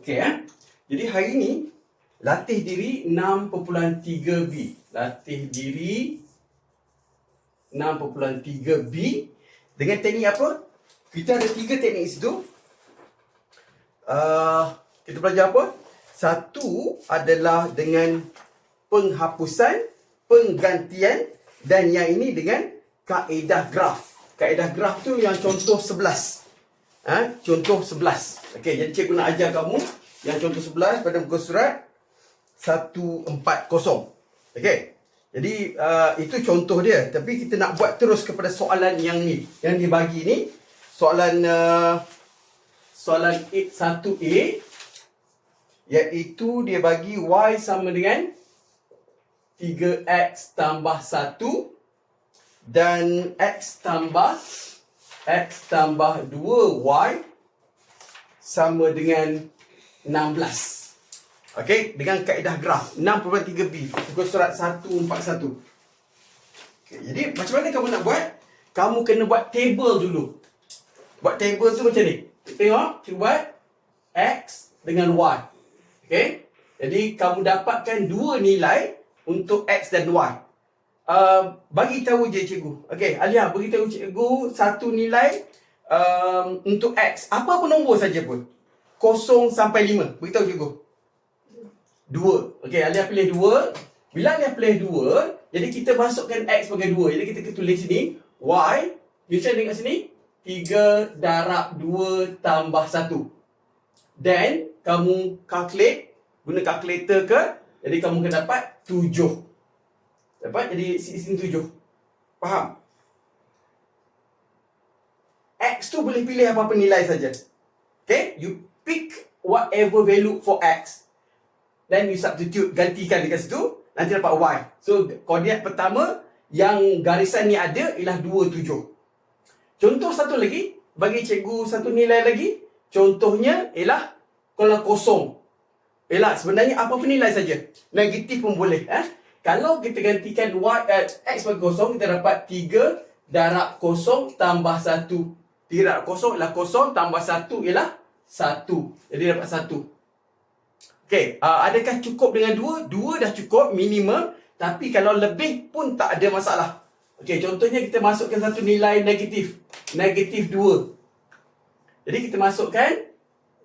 Okey eh. Jadi hari ni latih diri 6.3B. Latih diri 6.3B dengan teknik apa? Kita ada tiga teknik situ. Uh, kita belajar apa? Satu adalah dengan penghapusan, penggantian dan yang ini dengan kaedah graf. Kaedah graf tu yang contoh 11. Ha? Contoh 11. Okey, jadi cikgu nak ajar kamu yang contoh 11 pada muka surat 140. Okey. Jadi uh, itu contoh dia. Tapi kita nak buat terus kepada soalan yang ni. Yang dibagi ni. Soalan uh, soalan 1A iaitu dia bagi y sama dengan 3x tambah 1 dan x tambah x tambah 2y sama dengan 16. Okey, dengan kaedah graf 6.3b muka surat 141. Okay, jadi macam mana kamu nak buat? Kamu kena buat table dulu. Buat table tu macam ni. Tengok, cuba buat x dengan y. Okey? Jadi kamu dapatkan dua nilai untuk x dan y. Uh, bagi tahu je cikgu. Okey, Alia bagi tahu cikgu satu nilai um, untuk x. Apa pun nombor saja pun. 0 sampai 5. Beritahu cikgu. 2. Okey, Alia pilih 2. Bila Alia pilih 2, jadi kita masukkan x sebagai 2. Jadi kita tulis sini y. Yuchan tengok sini. 3 darab 2 tambah 1. Then, kamu calculate. Guna calculator ke. Jadi, kamu akan dapat 7. Dapat jadi sini 7. Faham? X tu boleh pilih apa-apa nilai saja. Okay? You pick whatever value for X. Then you substitute, gantikan dekat situ. Nanti dapat Y. So, koordinat pertama yang garisan ni ada ialah 2, 7. Contoh satu lagi, bagi cikgu satu nilai lagi. Contohnya ialah kalau kosong. Ialah sebenarnya apa pun nilai saja. Negatif pun boleh. Eh? Kalau kita gantikan y, eh, x sebagai kosong, kita dapat 3 darab kosong tambah 1. 3 darab kosong ialah kosong tambah 1 ialah 1. Jadi dapat 1. Okey, uh, adakah cukup dengan 2? 2 dah cukup minimum. Tapi kalau lebih pun tak ada masalah. Okey, contohnya kita masukkan satu nilai negatif. Negatif 2. Jadi kita masukkan,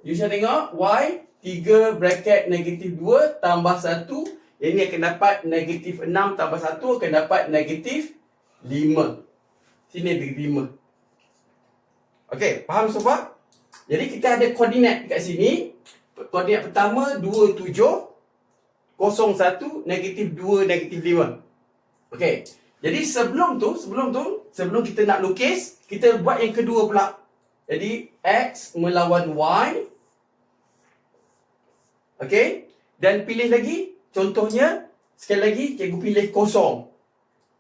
you shall tengok, y 3 bracket negatif 2 tambah 1. Yang ini akan dapat negatif 6 tambah 1 akan dapat negatif 5. Sini negatif 5. Okey, faham far? Jadi kita ada koordinat kat sini. Koordinat pertama 2, 7. 0, 1, negatif 2, negatif 5. Okey. Jadi sebelum tu, sebelum tu, sebelum kita nak lukis, kita buat yang kedua pula. Jadi X melawan Y. Okey. Dan pilih lagi, contohnya, sekali lagi, cikgu pilih kosong.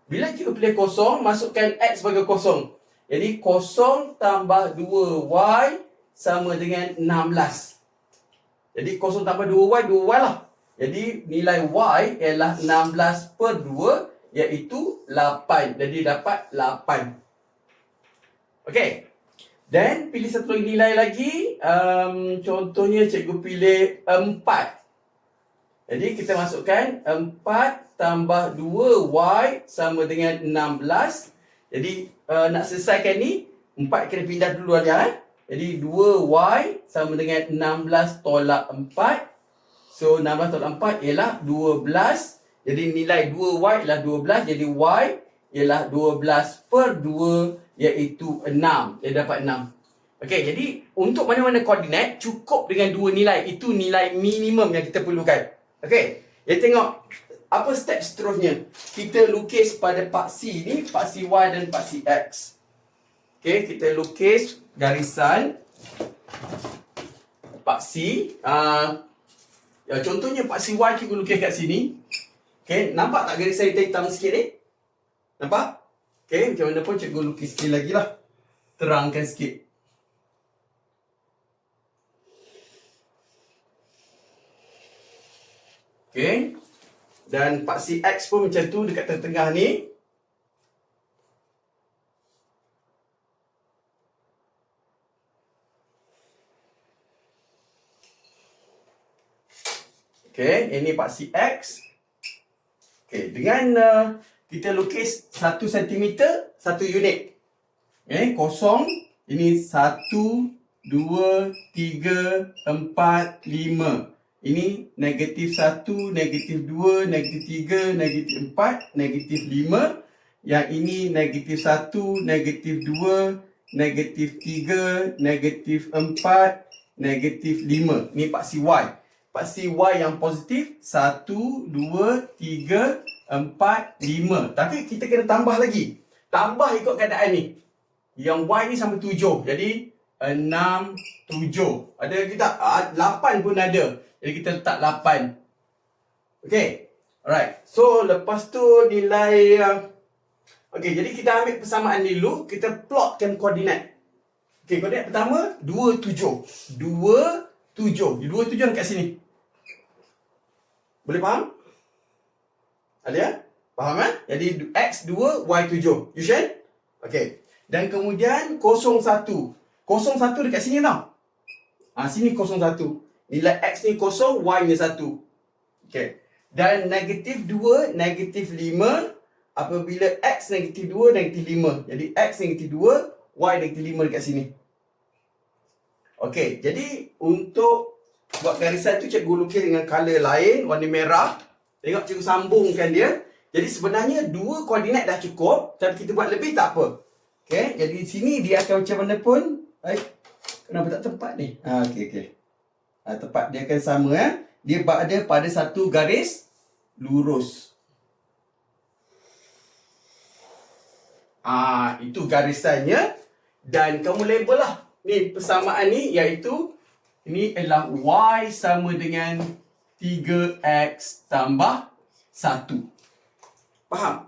Bila cikgu pilih kosong, masukkan X sebagai kosong. Jadi kosong tambah 2Y sama dengan 16. Jadi kosong tambah 2Y, 2Y lah. Jadi nilai Y ialah 16 per 2 iaitu 8. Jadi dapat 8. Okey. Dan pilih satu lagi nilai lagi. Um, contohnya cikgu pilih 4. Jadi kita masukkan 4 tambah 2Y sama dengan 16. Jadi uh, nak selesaikan ni 4 kena pindah dulu dia eh. Jadi 2Y sama dengan 16 tolak 4. So 16 tolak 4 ialah 12. Jadi nilai 2Y ialah 12. Jadi Y ialah 12 per 2 iaitu 6. Dia dapat 6. Okey, jadi untuk mana-mana koordinat cukup dengan dua nilai. Itu nilai minimum yang kita perlukan. Okey, jadi tengok apa step seterusnya. Kita lukis pada paksi ni, paksi Y dan paksi X. Okey, kita lukis garisan paksi. Uh, Ya, contohnya Pak CY cikgu lukis kat sini. Okay, nampak tak garisan hitam sikit ni? Nampak? Okay, macam mana pun cikgu lukis sikit lagi lah. Terangkan sikit. Okay. Dan Pak CX pun macam tu dekat tengah-tengah ni. Okey, ini paksi X. Okey, dengan uh, kita lukis 1 cm, 1 unit. Okey, kosong. Ini 1, 2, 3, 4, 5. Ini negatif 1, negatif 2, negatif 3, negatif 4, negatif 5. Yang ini negatif 1, negatif 2, negatif 3, negatif 4, negatif 5. Ini paksi Y. Paksi Y yang positif 1, 2, 3, 4, 5. Tapi kita kena tambah lagi. Tambah ikut keadaan ni. Yang Y ni sama 7. Jadi 6, 7. Ada lagi tak? Ah, 8 pun ada. Jadi kita letak 8. Okay. Alright. So lepas tu nilai... Okay, jadi kita ambil persamaan dulu. Kita plotkan koordinat. Okay, koordinat pertama 2, 7. 2, 7. 2, 7 dekat sini. Boleh faham? Alia? Faham kan? Jadi X 2, Y 7. You sure? Okay. Dan kemudian 01. 01 dekat sini tau. Ha, sini 01. Nilai X ni 0, Y ni 1. Okay. Dan negatif 2, negatif 5. Apabila X negatif 2, negatif 5. Jadi X negatif 2, Y negatif 5 dekat sini. Okay. Jadi untuk buat garisan tu cikgu lukis dengan color lain, warna merah. Tengok cikgu sambungkan dia. Jadi sebenarnya dua koordinat dah cukup. Tapi kita buat lebih tak apa. Okay. Jadi di sini dia akan macam mana pun. Eh, kenapa tak tepat ni? Ha, okay, okay. Ha, tepat. Dia akan sama. Eh. Dia ada pada satu garis lurus. Ah, itu garisannya. Dan kamu label lah. Ni persamaan ni iaitu ini adalah Y sama dengan 3X tambah 1. Faham?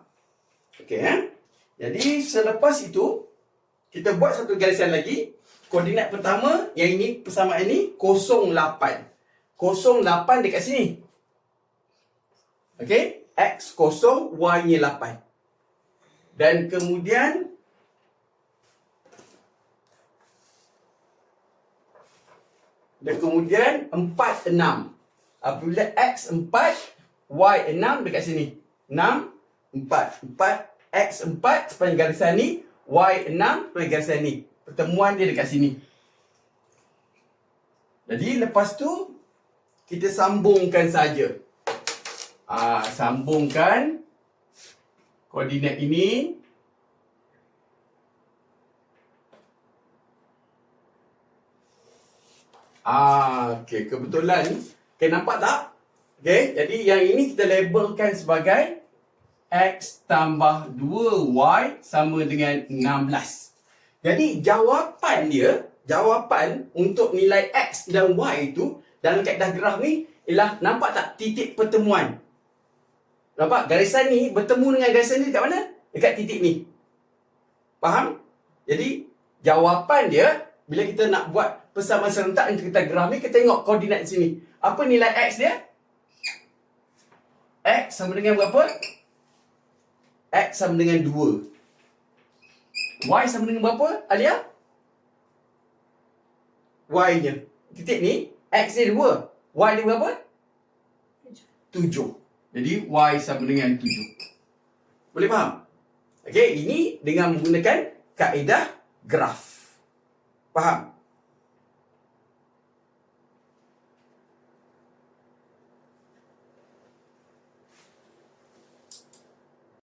Okey eh? Jadi selepas itu kita buat satu garisan lagi. Koordinat pertama yang ini persamaan ini 08. 08 dekat sini. Okey? X 0, Y nya 8. Dan kemudian Dan kemudian 4, 6. Apabila X 4, Y 6 dekat sini. 6, 4. 4, X 4 sepanjang garisan ni. Y 6 sepanjang garisan ni. Pertemuan dia dekat sini. Jadi lepas tu, kita sambungkan saja. Ah, sambungkan koordinat ini Ah, okey, kebetulan. Okey, nampak tak? Okey, jadi yang ini kita labelkan sebagai X tambah 2Y sama dengan 16. Jadi jawapan dia, jawapan untuk nilai X dan Y itu dalam kaedah graf ni ialah nampak tak titik pertemuan? Nampak garisan ni bertemu dengan garisan ni dekat mana? Dekat titik ni. Faham? Jadi jawapan dia bila kita nak buat persamaan serentak yang kita graf ni, kita tengok koordinat di sini. Apa nilai X dia? X sama dengan berapa? X sama dengan 2. Y sama dengan berapa, Alia? Y nya. Titik ni, X dia 2. Y dia berapa? 7. Jadi, Y sama dengan 7. Boleh faham? Okey, ini dengan menggunakan kaedah graf. Faham?